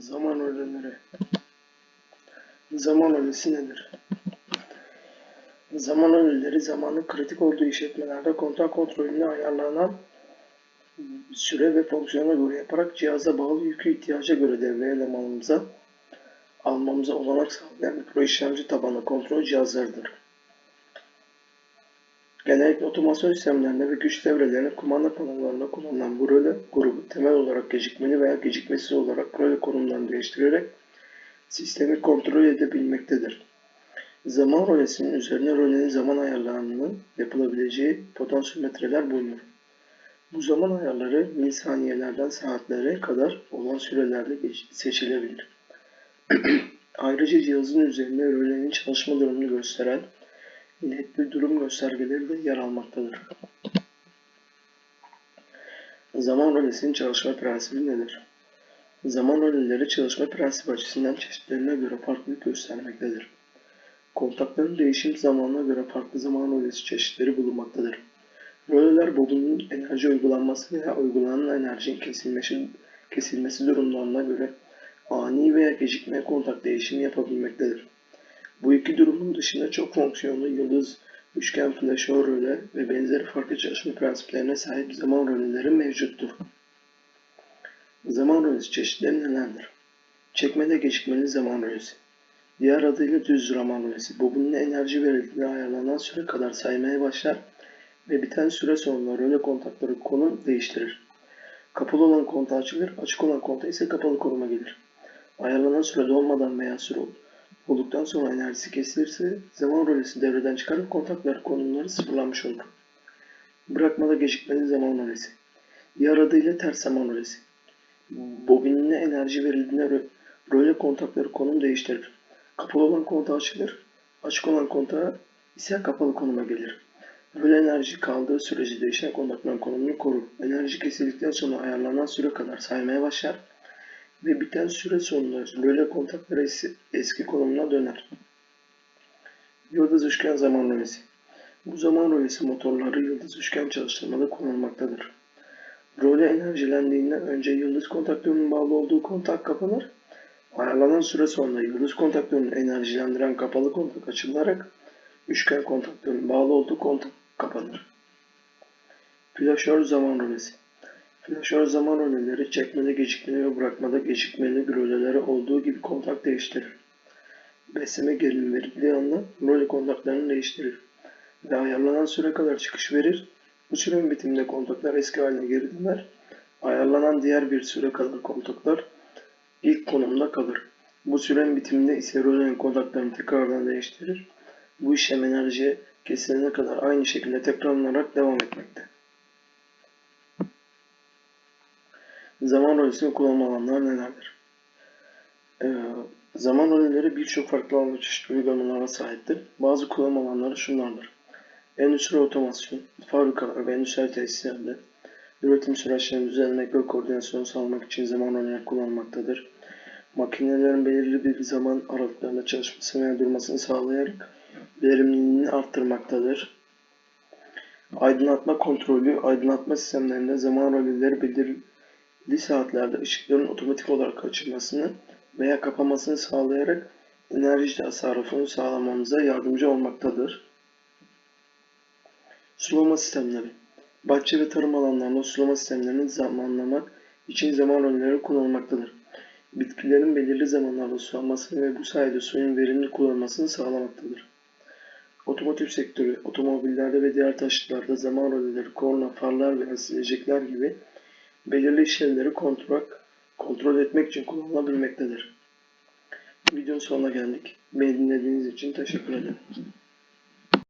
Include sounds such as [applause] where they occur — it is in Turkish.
Zaman öğeleri. Zaman öğesi nedir? Zaman öğeleri zamanın kritik olduğu işletmelerde kontak kontrolünü ayarlanan süre ve fonksiyona göre yaparak cihaza bağlı yükü ihtiyaca göre devreye elemanımıza almamıza olanak sağlayan mikro işlemci tabanlı kontrol cihazlarıdır. Genellikle otomasyon sistemlerinde ve güç devrelerinde kumanda panellerinde kullanılan bu röle grubu temel olarak gecikmeli veya gecikmesiz olarak röle konumlarını değiştirerek sistemi kontrol edebilmektedir. Zaman rölesinin üzerine rölenin zaman ayarlarının yapılabileceği potansiyometreler bulunur. Bu zaman ayarları milisaniyelerden saatlere kadar olan sürelerde seçilebilir. [clears throat] Ayrıca cihazın üzerinde rölenin çalışma durumunu gösteren bir durum göstergeleri de yer almaktadır. Zaman rölesinin çalışma prensibi nedir? Zaman röleleri çalışma prensibi açısından çeşitlerine göre farklılık göstermektedir. Kontakların değişim zamanına göre farklı zaman rölesi çeşitleri bulunmaktadır. Röleler bobinin enerji uygulanması veya uygulanan enerjinin kesilmesi, kesilmesi durumlarına göre ani veya gecikmeli kontak değişimi yapabilmektedir. Bu iki durumun dışında çok fonksiyonlu yıldız, üçgen flaşör röle ve benzeri farklı çalışma prensiplerine sahip zaman röleleri mevcuttur. Zaman rölesi çeşitleri nelerdir? Çekmede gecikmeli zaman rölesi. Diğer adıyla düz zaman rölesi. Bobinine enerji verildiğinde ayarlanan süre kadar saymaya başlar ve biten süre sonunda röle kontakları konum değiştirir. Kapalı olan kontağı açılır, açık olan kontağı ise kapalı konuma gelir. Ayarlanan süre dolmadan veya süre olduktan sonra enerjisi kesilirse zaman rölesi devreden çıkarıp kontakları konumları sıfırlanmış olur. Bırakmada gecikmeli zaman rölesi. Diğer adıyla ters zaman rölesi. Bobinine enerji verildiğinde rö- röle kontakları konum değiştirir. Kapalı olan kontağı açılır, açık olan kontağı ise kapalı konuma gelir. Röle enerji kaldığı sürece değişen kontakların konumunu korur. Enerji kesildikten sonra ayarlanan süre kadar saymaya başlar ve biten süre sonunda röle kontakları es- eski konumuna döner. Yıldız üçgen zaman. Bu zaman rölesi motorları yıldız üçgen çalıştırmada kullanılmaktadır. Röle enerjilendiğinde önce yıldız kontaktörünün bağlı olduğu kontak kapanır. Ayarlanan süre sonunda yıldız kontaktörünü enerjilendiren kapalı kontak açılarak üçgen kontaktörün bağlı olduğu kontak kapanır. Flaşör zaman rölesi. Flaşör zaman röleleri çekmede gecikmeli ve bırakmada gecikmeli röleleri olduğu gibi kontak değiştirir. Besleme gerilim verildiği anda röle kontaklarını değiştirir ve ayarlanan süre kadar çıkış verir. Bu sürenin bitiminde kontaklar eski haline geri döner. Ayarlanan diğer bir süre kadar kontaklar ilk konumda kalır. Bu sürenin bitiminde ise rölenin kontaklarını tekrardan değiştirir. Bu işlem enerji kesilene kadar aynı şekilde tekrarlanarak devam etmekte. Zaman rölesini kullanma alanları nelerdir? Ee, zaman röleleri birçok farklı alanda çeşitli uygulamalara sahiptir. Bazı kullanım alanları şunlardır. Endüstri otomasyon, fabrikalar ve endüstri tesislerde üretim süreçlerini düzenlemek ve koordinasyonu sağlamak için zaman röleleri kullanılmaktadır. Makinelerin belirli bir zaman aralıklarında çalışmasını veya durmasını sağlayarak verimliliğini arttırmaktadır. Aydınlatma kontrolü, aydınlatma sistemlerinde zaman röleleri belirli saatlerde ışıkların otomatik olarak açılmasını veya kapanmasını sağlayarak enerji tasarrufunu sağlamamıza yardımcı olmaktadır. Sulama sistemleri Bahçe ve tarım alanlarında sulama sistemlerini zamanlamak için zaman röleleri kullanılmaktadır. Bitkilerin belirli zamanlarda sulanmasını ve bu sayede suyun verimli kullanılmasını sağlamaktadır. Otomotiv sektörü, otomobillerde ve diğer taşıtlarda zaman röleleri, korna, farlar ve silecekler gibi belirli işlevleri kontrol, kontrol etmek için kullanılabilmektedir. Videonun sonuna geldik. Beni dinlediğiniz için teşekkür ederim.